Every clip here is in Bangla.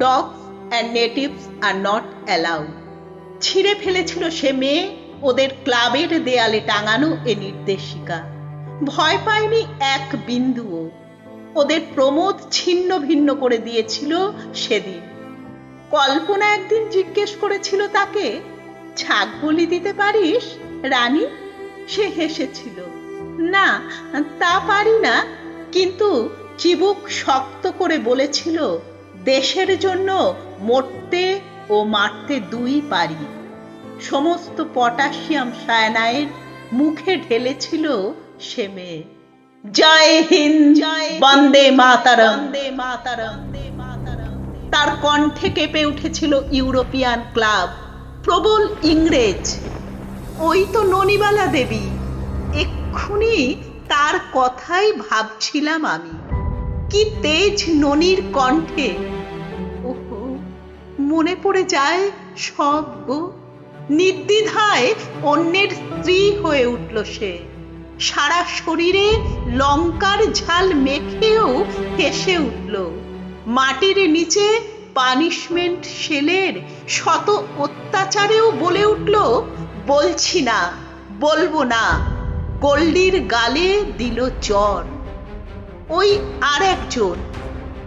dogs and natives are not allowed ছিঁড়ে ফেলেছিল সে মেয়ে, ওদের ক্লাবের দেয়ালে টাঙানো এ নির্দেশিকা। ভয় পায়নি এক বিন্দুও। ওদের প্রমোদ ছিন্ন ভিন্ন করে দিয়েছিল সেদিন। কল্পনা একদিন জিজ্ঞেস করেছিল তাকে, ছাগ বলি দিতে পারিস, রানী? সে হেসেছিল, না, তা পারি না। কিন্তু চিবুক শক্ত করে বলেছিল দেশের জন্য মরতে ও মারতে দুই পারি। সমস্ত পটাশিয়াম সায়ানাইড মুখে ঢেলেছিল সে মেয়ে। জয় হিন্দ জয় বন্দে মাতারম। বন্দে মাতারম। তার কণ্ঠে কেঁপে উঠেছিল ইউরোপিয়ান ক্লাব। প্রবল ইংরেজ। ওই তো ননিবালা দেবী। এক্ষুনি তার কথাই ভাবছিলাম আমি। কি তেজ ননির কণ্ঠে। মনে পড়ে যায় সব গো। নির্দ্বিধায় অন্যের স্ত্রী হয়ে উঠল সে। সারা শরীরে লঙ্কার ঝাল মেখেও হেসে উঠল। মাটির নিচে পানিশমেন্ট সেলের শত অত্যাচারেও বলে উঠল, বলছি না, বলব না। গোল্ডির গালে দিল চর ওই আর একজন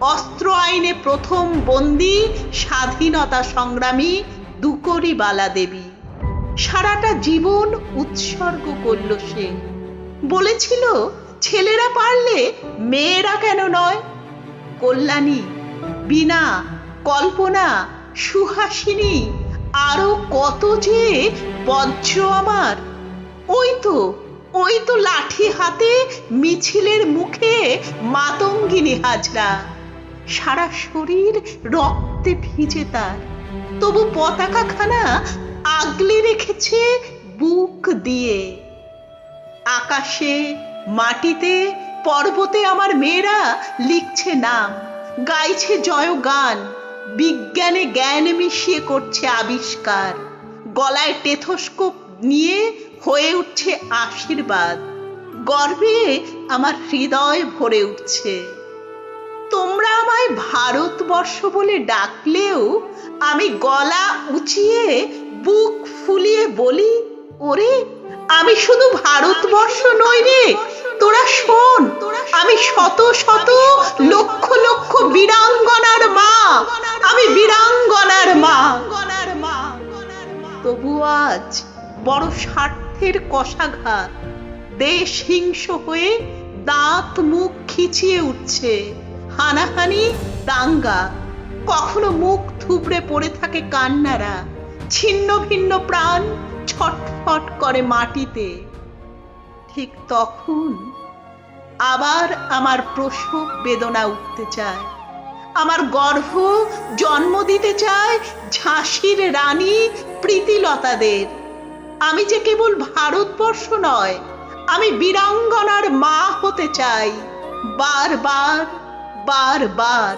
অস্ত্র আইনে প্রথম বন্দি, স্বাধীনতা সংগ্রামী দুকরিবালা দেবী সারাটা জীবন উৎসর্গ করল সে। বলেছিল, ছেলেরা পারলে মেয়েরা কেন নয়? কল্যাণী, বীণা, কল্পনা, সুহাসিনী, আরও কত যে বজ্র আমার। ওই তো ওই তো লাঠি হাতে মিছিলের মুখে মাতঙ্গিনী হাজরা। সারা শরীর রক্তে ভিজে তার। তবু পতাকাখানা আগলে রেখেছে বুক দিয়ে। আকাশে, মাটিতে, পর্বতে আমার মেয়েরা লিখছে নাম, গাইছে জয় গান বিজ্ঞানে জ্ঞান মিশিয়ে করছে আবিষ্কার। গলায় টেথোস্কোপ নিয়ে হয়ে উঠছে আশীর্বাদ। গর্বে আমার হৃদয় ভরে উঠছে। তোমরা আমায় ভারতবর্ষ বলে ডাকলেও আমি গলা উঁচিয়ে বুক ফুলিয়ে বলি, ওরে, আমি শুধু ভারতবর্ষ নই রে। তোরা শোন, আমি শত শত লক্ষ লক্ষ বীরাঙ্গনার মা। আমি বীরাঙ্গনার মা। তবু আজ বড় স্বার্থের কষাঘাত। দেশ হিংস হয়ে দাঁত মুখ খিচিয়ে উঠছে। হানাহানি দাঙ্গা। কখনো মুখ থুবড়ে পড়ে থাকে কান্নারা। ছিন্ন ভিন্ন প্রাণ ছটফট করে মাটিতে। ঠিক তখন আবার আমার প্রসব বেদনা উঠতে চায়। আমার গর্ভ জন্ম দিতে চায় ঝাঁসির রানী প্রীতিলতাদের। আমি যে কেবল ভারতবর্ষ নয়, আমি বীরাঙ্গনার মা হতে চাই। বারবার বারবার